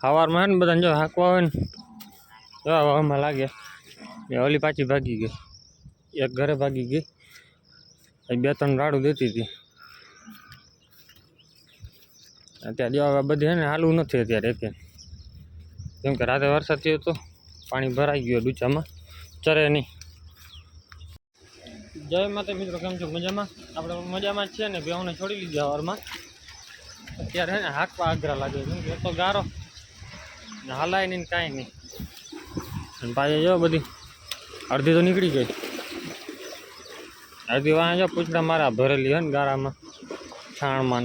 સવારમાં ને બધાને જો હાંકવા હોય ને, જો હવામાં લાગ્યા. એ ઓલી પાછી ભાગી ગઈ. એક ઘરે ભાગી ગઈ. એ બે ત્રણ રાડું દેતી હતી. અત્યારે જો બધી ને હાલવું નથી અત્યારે એકે કેમ કે રાતે વરસાદ થયો હતો પાણી ભરાઈ ગયું ડૂચામાં. ચરે નહીં. જય માતા મિત્રો, કેમ છો? મજામાં? આપણે મજામાં છીએ ને બેઉને છોડી લીધા હવારમાં. અત્યારે ને હાંકવા આગ્રહ લાગે કેમ કે તો ગારો. હલાય નહીં કાંઈ નહીં. અને પાછી જો બધી અડધી તો નીકળી ગઈ. અડધી વાહ જો પૂછડા મારા ભરેલી હોય ને ગાળામાં, છાણમાં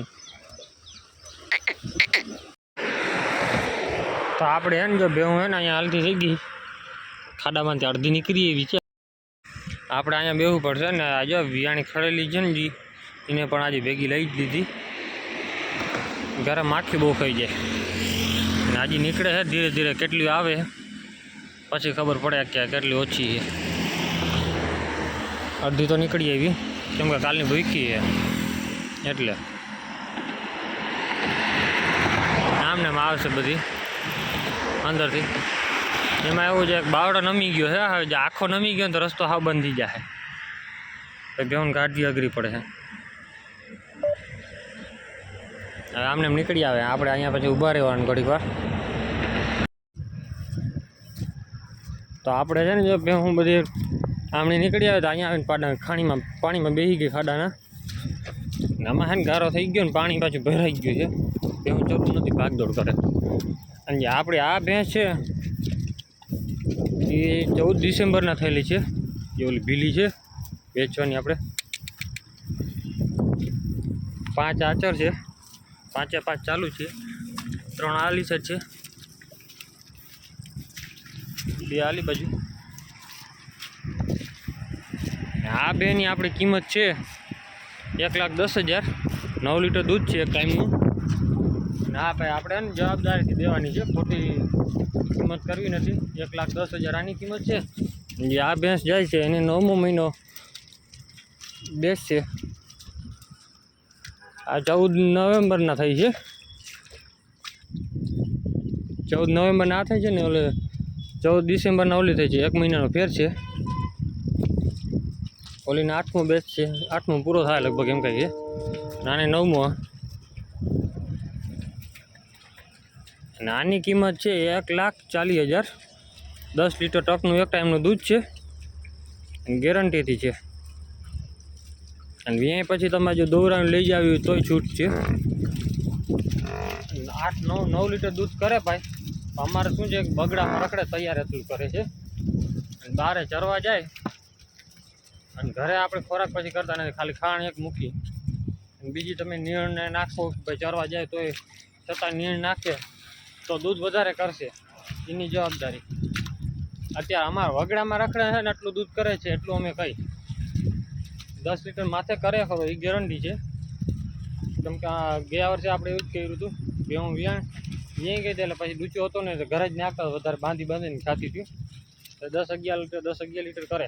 તો આપણે હે ને જો બેવું હે ને અહીંયા હાલતી થઈ ગઈ. ખાડામાંથી અડધી નીકળી એવી છે. આપણે અહીંયા બેવું પડશે ને આ જો વિયાણી ખડેલી છે ને જી, એને પણ આજે ભેગી લઈ જ લીધી. ઘરે માખી બહુ ખાઈ જાય. અને નીકળે છે, ધીરે ધીરે કેટલી આવે. પછી ખબર પડે કે કેટલી ઓછી છે. અડધી તો નીકળી આવી, કેમ કે કાલની ભૂકી છે. એટલે. આમને આવશે બધી. અંદરથી. એમાં એવું છે બાવડો નમી ગયો છે, હવે જે આખો નમી ગયો ને તો રસ્તો હાવ બંધી જાય. તો બેઉન કાઢવી અઘરી પડે છે. હવે આમને નીકળી આવે, આપણે અહીંયા પછી ઊભા રહેવાનું ઘડીક વાર. તો આપણે છે ને જો હું બધી આમણી નીકળી આવે તો અહીંયા આવીને પાડા ખાણીમાં, પાણીમાં બેસી ગઈ ખાડાના. આમાં છે ને ગારો થઈ ગયો ને પાણી પાછું ભરાઈ ગયું છે. બે હું જરૂર નથી, ભાગદોડ કરે. અને જે આપણે આ ભેંસ છે, એ ચૌદ ડિસેમ્બરના થયેલી છે. જે ઓલી ભીલી છે, વેચવાની આપણે. પાંચ આચર છે. પાંચે પાંચ ચાલુ છે. ત્રણ આલી છે. બે આલી બાજુ. આ બેની આપણી કિંમત છે એક લાખ દસ હજાર. નવ લીટર દૂધ છે એક ટાઈમનું. ને ભાઈ આપણે એને જવાબદારીથી દેવાની છે. ખોટી કિંમત કરવી નથી. એક લાખ દસ હજાર આની કિંમત છે. જે આ ભેંસ જાય છે એને નવમો મહિનો બેસશે. આ ચૌદ નવેમ્બરના થઈ છે. ચૌદ નવેમ્બરના આ થઈ છે ને ઓલે ચૌદ ડિસેમ્બરના ઓલી થઈ છે, એક મહિનાનો ફેર છે. ઓલીને આઠમો બેચ છે, આઠમો પૂરો થાય લગભગ એમ કહીએ. નાને નવમો. અને આની કિંમત છે એક લાખ ચાલીસ હજાર. દસ લીટર ટકનું એક ટાઈમનું દૂધ છે. ગેરંટીથી છે. અને વ્યાય પછી તમારે જો દોરાને લઈ જાવી હોય તોય છૂટ છે. આઠ, નવ નવ લીટર દૂધ કરે ભાઈ. અમારે શું છે બગડામાં રખડે તૈયાર એટલું કરે છે. અને બહારે ચરવા જાય. અને ઘરે આપણે ખોરાક પછી કરતા નથી. ખાલી ખાણ એક મૂકી. બીજી તમે નીણને નાખો ભાઈ ચરવા જાય તો એ છતાં નીણ નાખે તો દૂધ વધારે કરશે. એની જવાબદારી. અત્યારે અમારા વગડામાં રખડે છે ને એટલું દૂધ કરે છે એટલું અમે કહી દસ લીટર માથે કરે ખરો, એ ગેરંટી છે. કેમ કે ગયા વર્ષે આપણે એવું જ કર્યું હતું. કે હું વિયાણ વ્યાઈ ગઈ એટલે પછી ડૂચો હતો ને ઘરે જ નાખતા વધારે બાંધી બાંધીને ખાતી હતી. તો દસ અગિયાર લીટર, દસ અગિયાર લીટર કરે.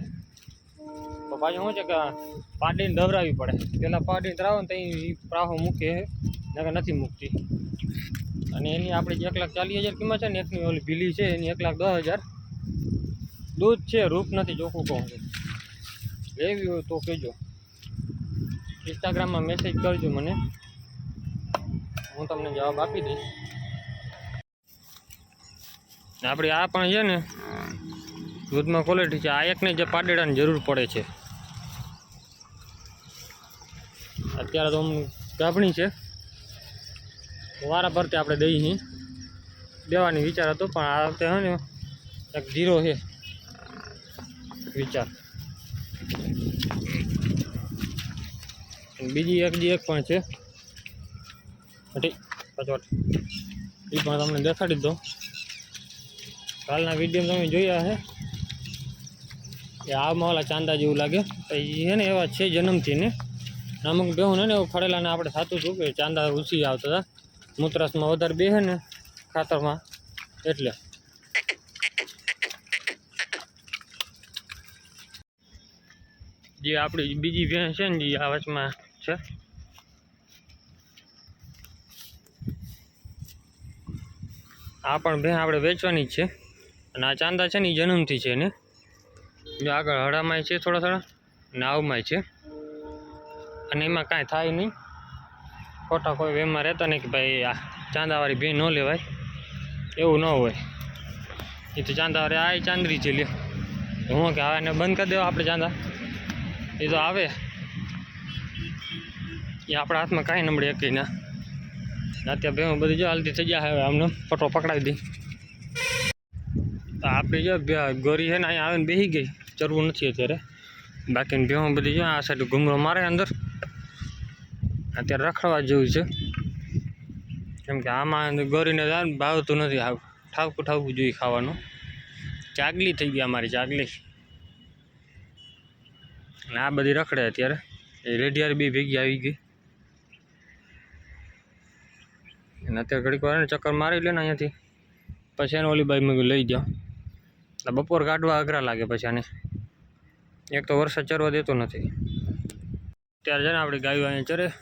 તો પાછું શું છે કે પાડીને ધવરાવી પડે. પેલા પાડીને ધરાવો ને ત્યાં પ્રાહો મૂકે, નકર નથી મૂકતી. અને એની આપણી એક લાખ ચાલીસ હજાર કિંમત છે ને એકની ઓલી ભીલી છે, એની એક લાખ દસ હજાર. દૂધ છે, રૂપ નથી, ચોખ્ખું કહું લેવી હોય તો કહેજો. ઇન્સ્ટાગ્રામમાં મેસેજ કરજો મને. હું તમને જવાબ આપી દઈશ. આપણી આ પણ છે ને દૂધમાં ક્વોલિટી છે. આ એકને જે પાડેડાની જરૂર પડે છે. અત્યારે તો ગાભણી છે. વારા ફરતે આપણે દઈ છીએ દેવાની વિચાર હતો, પણ આ વખતે હે ને એક જીરો છે વિચાર. બીજી એક જે એક પણ છે. હટી પચોટ એ પણ તમને દેખાડી દો કાલના વીડિયો તમે જોયા હે? એ આમાં ઓલા ચાંદા જેવું લાગે. એ છે ને, એવા છે જન્મથી ને. અમુક બેહું ને એવું ફળેલાને આપણે થતું હતું કે ચાંદા ઉછી આવતા હતા. મૂત્રાસમાં વધારે બેહે ને ખાતરમાં. એટલે. જે આપણી બીજી ભેંસ છે ને જે આ વચમાં છે. આ પણ ભેં આપણે વેચવાની જ છે. અને આ ચાંદા છે ને એ જન્મથી છે ને? જો આગળ હળામાંય છે થોડા થોડા નાવમાંય છે. અને એમાં કાંઈ થાય નહીં. ખોટા કોઈ વેમાં રહેતા નહીં કે ભાઈ આ ચાંદાવાળી ભે ન લેવાય. એવું ન હોય. એ તો ચાંદાવાળી આ ચાંદરી છે લે. હું કે હવે એને બંધ કરી દેવા આપણે ચાંદા? એ તો આવે. એ આપણા હાથમાં કાંઈ નમડે એકી ના. અત્યારે ભેગું બધી જો હાલતી થઈ ગયા હવે આમને ફોટો પકડાવી દઈ આપણે જો ગોરી છે ને અહીંયા આવીને બેસી ગઈ. ચરવું નથી અત્યારે. બાકીની ભેહું બધી જો, આ સાઈડ ઘૂમરો મારે અંદર. અત્યારે રખડવા જેવું છે. કેમ કે આમાં ગોરીને ભાવતું નથી ઠાવકું ઠાવકું જોઈએ ખાવાનું. ચાગલી થઈ ગઈ અમારી ચાગલી. અને આ બધી રખડે અત્યારે. એ રેડિયાર બી ભેગી આવી ગઈ. અને અત્યારે ઘડીક વાર ચક્કર મારી લે ને અહીંયાથી. પછી એને ઓલી બાઈ મેં લઈ જાઓ. એટલે બપોર કાઢવા અઘરા લાગે પછી આને. એક તો વરસાદ ચરવા દેતો નથી. ત્યારે છે ને આપણી ગાયો અહીંયા ચરે.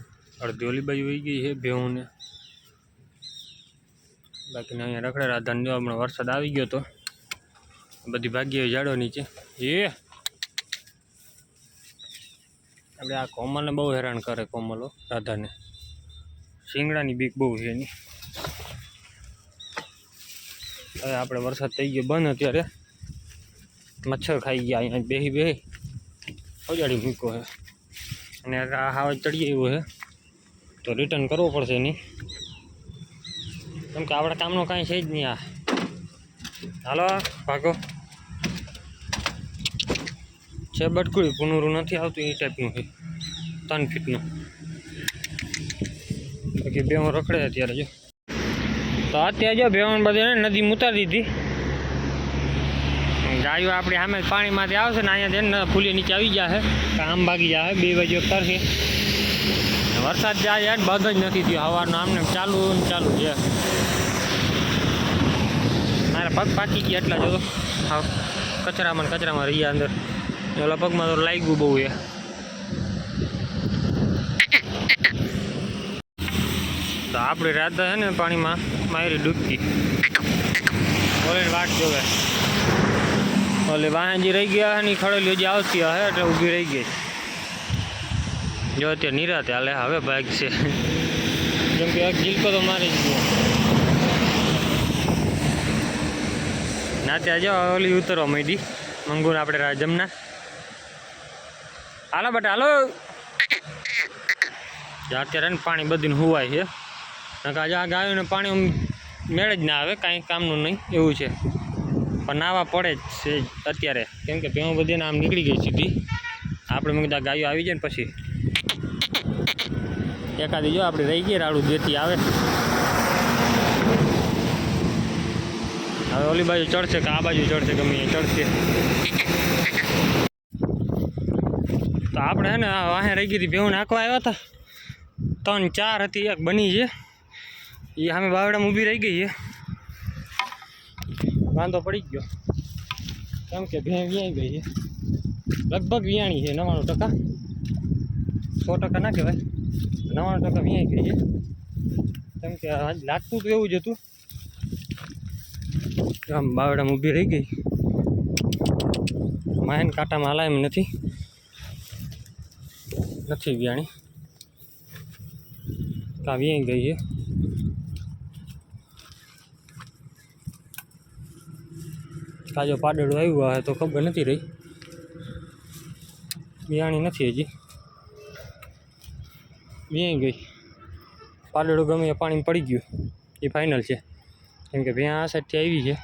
અડધી ઓલી બાજુ વહી ગઈ છે ભેહુંને. બાકીને અહીંયા રખડે રાધાને જો હમણાં વરસાદ આવી ગયો તો. બધી ભાગ્ય જાડો નીચે. એ! આપણે આ કોમલને બહુ હેરાન કરે કોમલો રાધાને. શિંગડાની બીક બહુ છે એની. હવે આપણે વરસાદ થઈ ગયો બંધ અત્યારે. મચ્છર ખાઈ ગયા, અહીંયા બેહી બેહી. અજાડી મૂક્યો છે અને આ હાવ ચડી આવ્યો છે તો રિટર્ન કરવો પડશે એની. કેમ કે આપણા કામનો કાંઈ છે જ નહીં આ. હાલો, ભાગો. છે બટકુડી પુનરું નથી આવતું એ ટાઈપનું છે ત્રણ ફીટનું. બાકી બે રખડે અત્યારે જો. તો અત્યારે જો બેવન બધે નદી ઉતારી દીધી. ગાયો આપણે સામે પાણીમાંથી આવશે ને અહીંયા જઈને ફૂલી નીચે આવી જશે આમ ભાગી જાય બે બાજુ કરશે વરસાદ જાય યાર બંધ જ નથી થયો. સવારનો આમને ચાલુ ને ચાલુ છે. મારે પગ પાકી ગયા એટલા જો હા. કચરામાં કચરામાં રહ્યા અંદર. ઓલા પગમાં તો લાગ્યું બહુ એ તો આપણે રાધા છે ને પાણીમાં મારી ડૂબકી. ઓલી વાટ જોવે. ઓલી વાહનજી રહી ગયા ની ખડેલી હજી આવતી હે, એટલે ઊભી રહી ગઈ. જો અત્યારે નિરાતે હાલે, હવે ભાગ છે. જેમ કે ગીલકો તો મારી જ ગયો. ના, ત્યાં જાઓ, ઓલી ઉતરવા માંડી. મંગુને આપણે રાજમના હાલો બટ, હાલો. જો અત્યારે પાણી બધીને હુવાય છે. નકર આજે આ પાણી મેળ જ ના આવે, કાંઈ કામનું નહીં, એવું છે. પણ નાવા પડે જ છે અત્યારે. કેમ કે ભેણું બધીને આમ નીકળી ગઈ સીધી. આપણે મેં કીધું ગાયો આવી જાય ને પછી. એકાદી જો આપણે રહી ગઈ રાડું દેતી આવે. હવે ઓલી બાજુ ચડશે કે આ બાજુ ચડશે ગમે એ ચડશે. તો આપણે હે ને વાહે રહી ગઈ હતી ભેહું નાખવા આવ્યા હતા. ત્રણ ચાર હતી, એક બની છે. એ સામે બાવડામાં ઊભી રહી ગઈ છે. વાંધો પડી ગયો. કેમ કે ભેં વ્યાઈ ગઈ છે. લગભગ વિયાણી છે, નવ્વાણું ટકા. સો ટકા ના કહેવાય. નવ્વાણું ટકા વ્યાઈ ગઈ છે. કેમ કે આજ લાગતું તો એવું જ હતું. આમ બાવડામાં ઊભી રહી ગઈ. માયન કાંટામાં હલાય એમ નથી. નથી વ્યાણી. કાં વ્યાઈ ગઈ છે. કાજો પાડેડું આવ્યું હોય તો ખબર નથી રહી. બિયાણી નથી હજી. વ્યાઈ ગઈ. પાડેડું ગમે એ પાણીમાં પડી ગયું. એ ફાઇનલ છે. કેમ કે ભેં આ સાઈડથી આવી છે.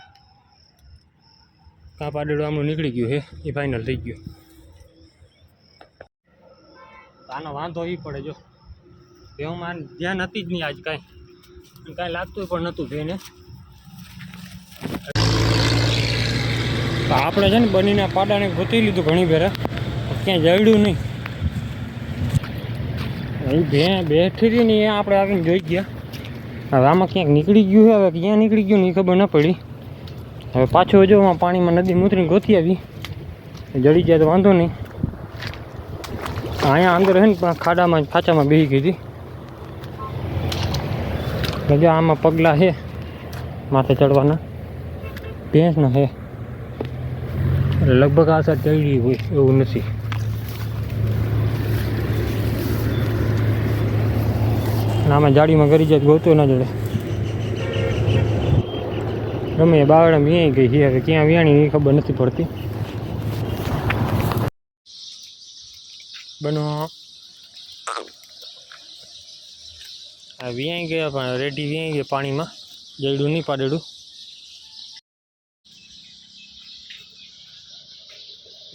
કાં પાડેડું આમનું નીકળી ગયું છે. એ ફાઇનલ થઈ ગયું. આનો વાંધો એ પડે જો. ભેહુંમાં ધ્યાન હતી જ નહીં આજ કાંઈ. કાંઈ લાગતું પણ નહોતું ભેને આપણે છે ને બનીના પાડાને ગોતી લીધું ઘણી ભેરા. ક્યાંય જડ્યું નહીં. અહીં બે બેઠી હતી ને એ આપણે આવીને જોઈ ગયા. હવે આમાં ક્યાંક નીકળી ગયું છે, હવે ક્યાં નીકળી ગયું ને ખબર ન પડી. હવે પાછું જો આમાં પાણીમાં નદી મૂતરીને ગોતી આવી. જડી જાય તો વાંધો નહીં. અહીંયા અંદર છે ને પણ ખાડામાં, ખાચામાં બેસી ગઈ હતી. આમાં પગલાં છે, માથે ચડવાના. ભેંસના એટલે લગભગ આશા ચડી હોય એવું નથી. આમાં જાડીમાં કરી જાય ગોતો ના જડે. ગમે બાવડા વ્યાઈ ગઈ છે, હવે ક્યાં વ્યાણી એ ખબર નથી પડતી. બનો. આ વ્યાઈ ગયા પણ રેડી વ્યાઈ ગયા પાણીમાં, જયડું નહીં પાડેડું.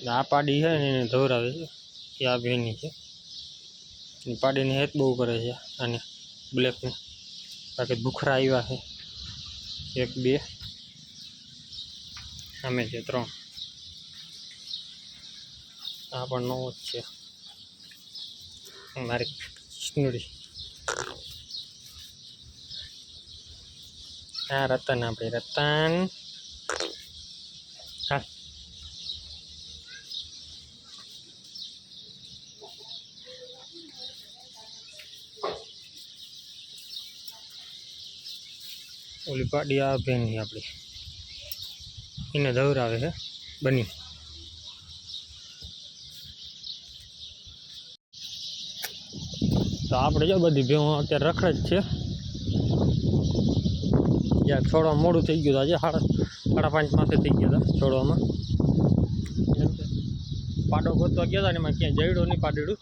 આ પાડી છે ને એને ધોરાવે છે. એ આ બેની છે. એ પાડીને હેત બહુ કરે છે આને બ્લેકને. બાકી ભૂખરા આવ્યા છે. એક, બે, અમે છે ત્રણ. આ પણ નવો જ છે. મારી સ્નૂડી. હા રતન, આપણે રતન. ઓલી પાડી આ બેનની આપણી. એને દવરાવે છે બની. તો આપણે જો બધી ભેહું અત્યારે રખડે જ છે. જ્યાં છોડવા મોડું થઈ ગયું હતું આજે સાડા સાડા પાંચ માથે થઈ ગયા હતા છોડવામાં. પાડો ગોતવા ગયા હતા ને એમાં ક્યાંય જડ્યું નહીં પાડેડું.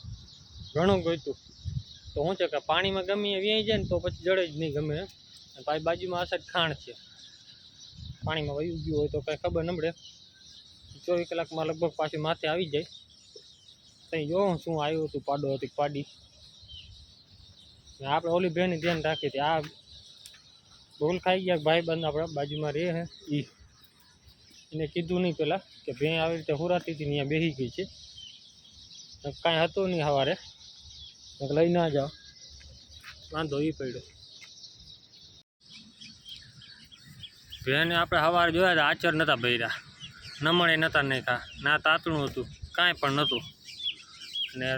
ઘણું ગોતું તો શું છે કે પાણીમાં ગમે એ વ્યાઈ જાય ને તો પછી જડે જ નહીં ગમે એમ. પાછી બાજુમાં સાઈડ ખાણ છે. પાણીમાં વયું ગયું હોય તો કાંઈ ખબર ન પડે ચોવીસ કલાકમાં લગભગ પાછી માથે આવી જાય. ત્યાં જોઉં શું આવ્યું હતું, પાડો હતી પાડી. આપણે ઓલી બેન ધ્યાન રાખી હતી આ ભૂલ ખાઈ ગયા ભાઈ બંધ આપણા બાજુમાં રહે હે. એ એને કીધું નહીં પેલા કે ભેં આવી રીતે હુરાતી હતી ત્યાં બેસી ગઈ છે. કાંઈ હતું નહીં સવારે લઈ ના જાઓ. વાંધો એ પડ્યો. ભેને આપણે સવારે જોયા હતા, આચર નહોતા ભર્યા. નમણે નહોતા નાખ્યા ના તાતણું હતું, કાંઈ પણ નહોતું ને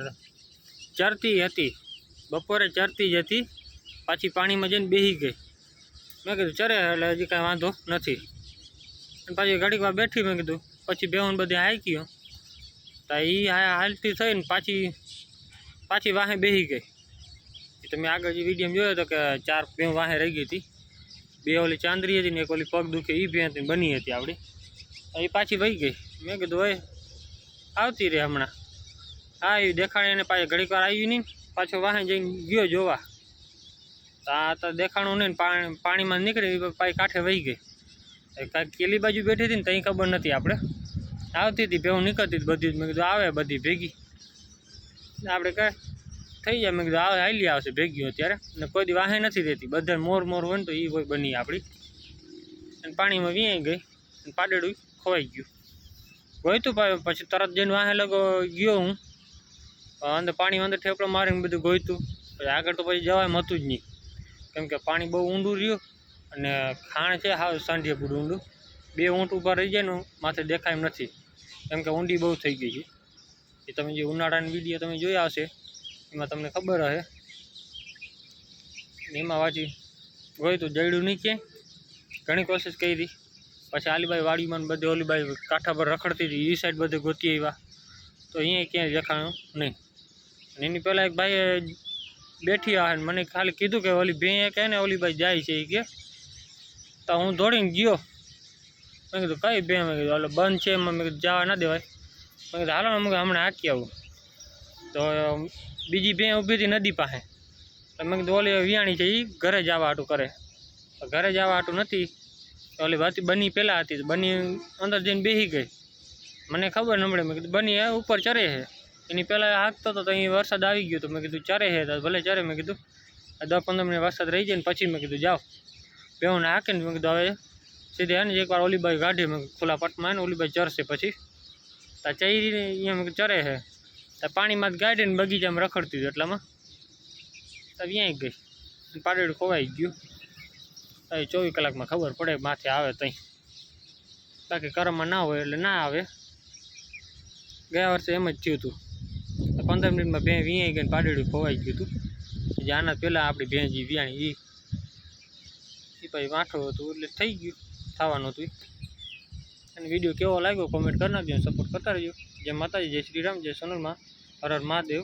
ચરતી હતી, બપોરે ચરતી જ હતી, પાછી પાણીમાં જઈને બેસી ગઈ. મેં કીધું, ચરે એટલે હજી કાંઈ વાંધો નથી. અને પાછી ઘડીક વાર બેઠી, મેં કીધું, પછી બેહું બધી હાંક્યો તો એ હાલતી થઈને પાછી પાછી વાહે બેસી ગઈ. એ તમે આગળ જે વીડિયો જોયો હતો કે ચાર બે વાહે રહી ગઈ હતી. બે ઓલી ચાંદરી હતી ને એક ઓલી પગ દુખે એ હતી બની હતી આપણી એ પાછી વહી ગઈ. મેં કીધું હોય આવતી રહે હમણાં. હા એ દેખાણી એને પાછી ઘડીક વાર આવ્યું નહીં પાછો વાહન જઈને ગયો જોવા. આ તો દેખાણું નહીં પાણી પાણીમાં નીકળી પાછી કાંઠે વહી ગઈ. કાંઈક કેલી બાજુ બેઠી હતી ને ત્યાં ખબર નથી આપણે આવતી હતી ભેવું નીકળતી હતી બધી જ. મેં કીધું, આવે બધી ભેગી. આપણે કાંઈ થઈ જાય. મેં કીધું આવે હાલી આવશે ભેગી અત્યારે. ને કોઈ દી વાહે નથી રહેતી બધા મોર મોર હોય ને તો એ કોઈ બની આપણી. અને પાણીમાં વીંઈ ગઈ. અને પાડેડું ખોવાઈ ગયું. ગોયતું પાછું, પછી તરત જઈને વાહે લગો ગયો હું. અંદર પાણી અંદર ઠેપડો મારીને બધું ગોયતું પછી આગળ તો પછી જવાય હતું જ નહીં. કેમ કે પાણી બહુ ઊંડું રહ્યું. અને ખાણ છે હાવ સાંઢીએ પૂરું ઊંડું. બે ઊંટ ઊભા રહી જાય ને, માથે દેખાય નથી. કેમ કે ઊંડી બહુ થઈ ગઈ છે. એ તમે જે ઉનાળાની વીડિયો તમે જોયા હશે એમાં તમને ખબર હશે એમાં વાંચી. ગયું તો જડ્યું નહીં ક્યાંય ઘણી કોશિશ કરી. પછી આલીબાઈ વાડીમાં બધે ઓલીબાઈ કાંઠા પર રખડતી હતી. એ સાઈડ બધે ગોતી આવ્યા. તો અહીંયા ક્યાંય દેખાણું નહીં. એની પહેલાં એક ભાઈએ બેઠી આવે મને ખાલી કીધું કે ઓલી ભેં કહે ને ઓલીબાઈ જાય છે એ કે. તો હું દોડીને ગયો. મેં કીધું, કઈ ભેં? મેં કીધું બંધ છે. એમાં મેં કીધું, જવા ના દેવાય. મેં કીધું, હાલો મેં હમણાં હાકી આવું. તો બીજી બે ઊભી હતી નદી પાસે. મેં કીધું, ઓલી વિયાણી છે એ ઘરે જવા હાટું કરે. ઘરે જવા હાટું નથી. ઓલી હતી બની પહેલાં હતી બની અંદર જઈને બેસી ગઈ. મને ખબર ન મળે મેં કીધું, બની ઉપર ચરે છે એની પહેલાં હાંકતો હતો તો અહીં વરસાદ આવી ગયો તો મેં કીધું, ચરે છે ભલે ચરે, મેં કીધું દસ પંદર મિનિટ વરસાદ રહી જાય ને પછી મેં કીધું, જાઓ. બેહોને હાંકીને મેં કીધું, હવે સીધે એને એકવાર ઓલીબાઈ કાઢી મેં ખુલ્લા પટમાં એને ઓલીબાઈ ચરશે પછી. તો ચરી મેં ચરે છે તો પાણીમાં ગાડીને બગીચામાં રખડતી હતી એટલામાં. તો ગઈ. પાડેડું ખોવાઈ ગયું. તો ચોવીસ કલાકમાં ખબર પડે માથે આવે તઈ. બાકી કરમમાં ના હોય એટલે ના આવે. ગયા વર્ષે એમ જ થયું હતું પંદર મિનિટમાં ભેં વીયાઈ ગઈ પાડેડું ખોવાઈ ગયું હતું જે આના પહેલાં આપણી ભેંજી વિયાણી એ એ પછી વાંઠો હતું એટલે થઈ ગયું. થવાનું હતું. અને વીડિયો કેવો લાગ્યો? કોમેન્ટ કરી નાખજો સપોર્ટ કરતા રહેજો. જય માતાજી, જય શ્રી રામ, જય સોનલમાં. હર હર મહાદેવ.